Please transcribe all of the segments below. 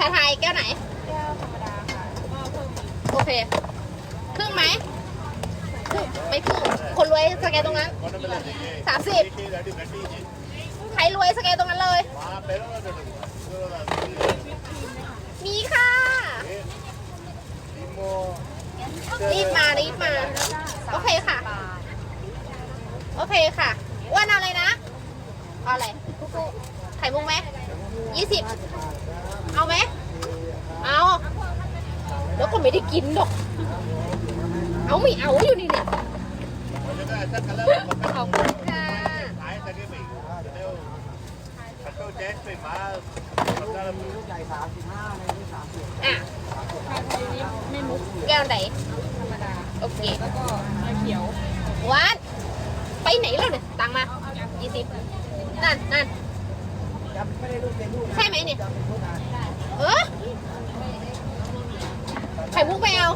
ชาไทยแก้วไหน แก้วธรรมดาค่ะก็เพิ่มอีกโอเค ครึ่งไหมครึ่งไม่ครึ่ง คนรวยสแกนตรงนั้น สามสิบ ใครรวยสแกนตรงนั้นเลย มีค่ะ รีบมา รีบมา โอเคค่ะ โอเคค่ะอ้วนเอาอะไรนะ เอาอะไรไข่มุกไหมยี่สิบ เอาไหม เอา แล้วก็ไม่ได้กินหรอก เอาไม่เอาอยู่นี่เนี่ยขอบคุณค่ะอะไทยนี้ไม่มุกแก้วไหน ธรรมดา โอเค แล้วก็ชาเขียววัดไปไหนแล้วเนี่ย ตังมายี่สิบนั่นนั่นใช่ไหมเนี่ย เออไข่มุกไม่เอา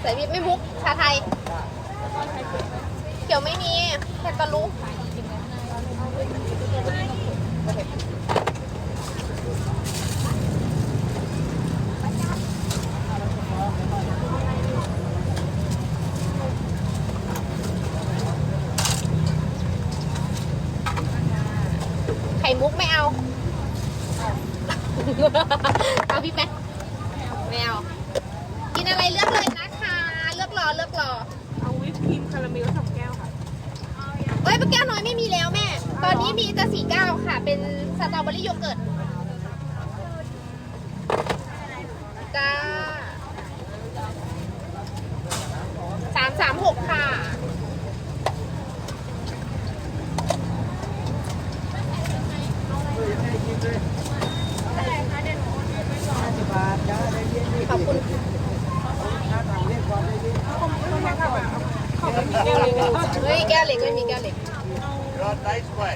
ใส่วิปไม่มุก ชาไทย เขียวไม่มีแค่ตะลุไข่มุกไม่เอา เอาพี่ไหมไม่เอากินอะไรเลือกเลยนะคะ เลือกรอเลือกรอเอาวิปครีมคาราเมลสองแก้วค่ะเอ้ยปลาแก้วน้อยไม่มีแล้วแม่ ตอนนี้มีแต่สีเก้าค่ะ เป็นสตรอเบอรี่โยเกิร์ตจ้าสามสามหกค่ะ ขอบคุณ ขอบคุณแก้ว เลยนะเฮ้ยแก้วเล็กไม่มีแก้วเล็ก Your nice way.